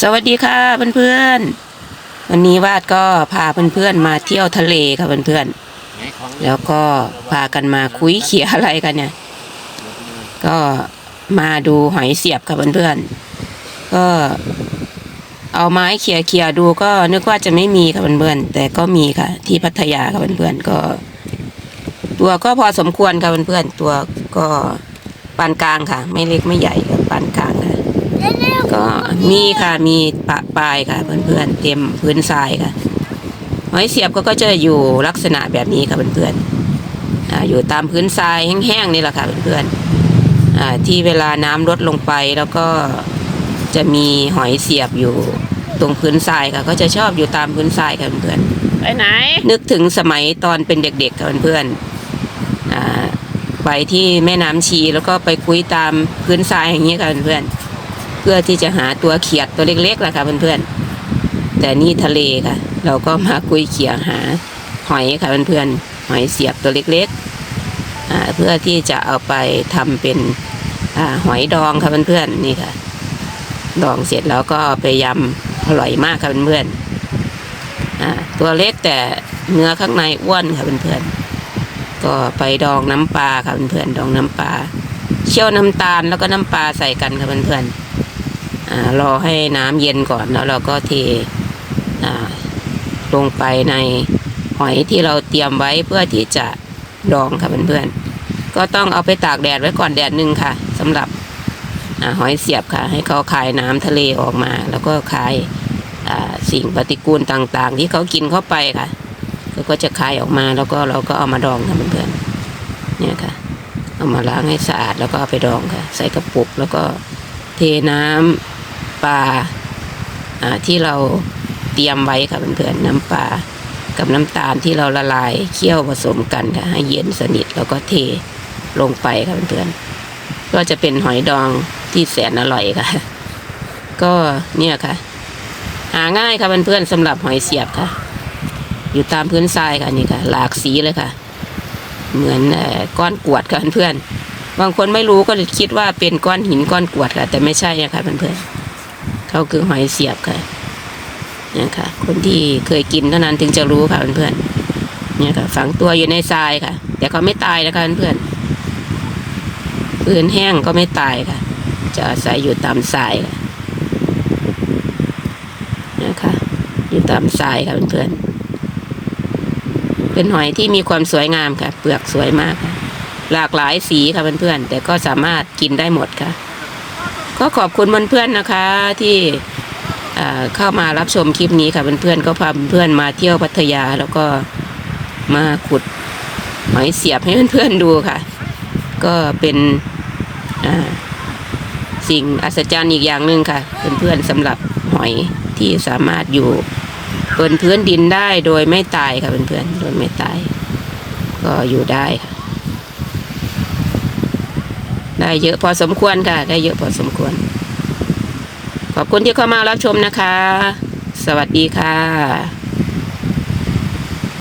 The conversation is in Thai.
สวัสดีค่ะเพื่อนๆ วันนี้วาดก็พาเพื่อนๆมาเที่ยวทะเลค่ะเพื่อนๆ แล้วก็พากันมาคุยเขียอะไรกันเนี่ย ก็มาดูหอยเสียบค่ะเพื่อนๆ ก็เอาไม้เขี่ยเขี่ยดูก็นึกว่าจะไม่มีค่ะเพื่อนๆ แต่ก็มีค่ะ ที่พัทยาค่ะเพื่อนๆ ก็ ตัวก็พอสมควรค่ะเพื่อนๆ ตัวก็ปานกลางค่ะ ไม่เล็กไม่ใหญ่ค่ะปานกลางค่ะ ก็มีค่ะมีปะปลายค่ะ เพื่อนๆเต็มพื้นทรายค่ะหอยเสียบก็ก็จะอยู่ลักษณะแบบนี้ค่ะเพื่อนๆอ่าอยู่ตามพื้นทรายแห้งๆนี่แหละค่ะเพื่อนๆอ่าที่เวลาน้ำลดลงไปแล้วก็จะมีหอยเสียบอยู่ตรงพื้นทรายค่ะ ก็จะชอบอยู่ตามพื้นทรายค่ะเพื่อนๆไปไหน นึกถึงสมัยตอนเป็นเด็กๆค่ะเพื่อนๆอ่าไปที่แม่น้ำชีแล้วก็ไปคุยตามพื้นทรายอย่างนี้ค่ะเพื่อนๆ เพื่อที่จะหาตัวเขียดตัวเล็กๆล่ะค่ะเพื่อนๆแต่นี่ทะเลค่ะ เราก็มาคุยเขียหาหอยค่ะเพื่อนๆหอยเสียบตัวเล็กๆเพื่อที่จะเอาไปทำเป็นอหอยดองค่ะเพื่อนๆนี่ค่ะ ดองเสร็จแล้วก็ไปยำอร่อยมากค่ะเพื่อนๆอ่าตัวเล็กแต่เนื้อข้างในอ้วนค่ะเพื่อนๆก็ไปดองน้ำปลาค่ะเพื่อนๆดองน้ำปลาเคี่ยวน้ำตาลแล้วก็น้ำปลาใส่กันค่ะเพื่อนๆอ่า รอให้น้ำเย็นก่อนแล้วเราก็เทลงไปในหอยที่เราเตรียมไว้เพื่อที่จะดองค่ะเพื่อนๆก็ต้องเอาไปตากแดดไว้ก่อนแดดหนึ่งค่ะสำหรับอหอยเสียบค่ะ ให้เขาคายน้ำทะเลออกมา แล้วก็คายสิ่งปฏิกูลต่างๆ ที่เขากินเข้าไปค่ะก็จะคายออกมาแล้วก็เราก็เอามาดองค่ะเพื่อนๆเนี่ยค่ะ เอามาล้างให้สะอาดแล้วก็เอาไปดองค่ะ ใส่กระปุกแล้วก็เทน้ำ ปลาที่เราเตรียมไว้ค่ะเพื่อนๆน้ำปลากับน้ำตาลที่เราละลายเคี่ยวผสมกันค่ะให้เย็นสนิทแล้วก็เทลงไปค่ะเพื่อนๆก็จะเป็นหอยดองที่แสนอร่อยค่ะ ก็เนี่ยค่ะ หาง่ายค่ะเพื่อนๆสำหรับหอยเสียบค่ะ อยู่ตามพื้นทรายค่ะนี่ค่ะ หลากสีเลยค่ะ เหมือนก้อนกวดค่ะเพื่อนๆบางคนไม่รู้ก็คิดว่าเป็นก้อนหินก้อนกวดค่ะ แต่ไม่ใช่นะคะเพื่อนๆ เขาคือหอยเสียบค่ะเนี่ยค่ะ คนที่เคยกินเท่านั้นถึงจะรู้ค่ะเพื่อนๆเนี่ยค่ะ ฝังตัวอยู่ในทรายค่ะ แต่เขาไม่ตายนะคะเพื่อนๆพื้นแห้งก็ไม่ตายค่ะ จะอาศัยอยู่ตามทรายค่ะนะคะอยู่ตามทรายค่ะเพื่อนๆเป็นหอยที่มีความสวยงามค่ะ เปลือกสวยมากค่ะหลากหลายสีค่ะเพื่อนๆแต่ก็สามารถกินได้หมดค่ะ ก็ขอบคุณเพื่อนๆนะคะที่เข้ามารับชมคลิปนี้ค่ะเพื่อนๆก็พาเพื่อนมาเที่ยวพัทยาแล้วก็มาขุดหอยเสียบให้เพื่อนๆดูค่ะ ก็เป็นสิ่งอัศจรรย์อีกอย่างหนึ่งค่ะเพื่อนๆสำหรับหอยที่สามารถอยู่บนพื้นดินได้โดยไม่ตายค่ะเพื่อนๆโดยไม่ตาย ก็อยู่ได้ค่ะ ได้เยอะพอสมควรค่ะ ได้เยอะพอสมควร ขอบคุณที่เข้ามารับชมนะคะ สวัสดีค่ะ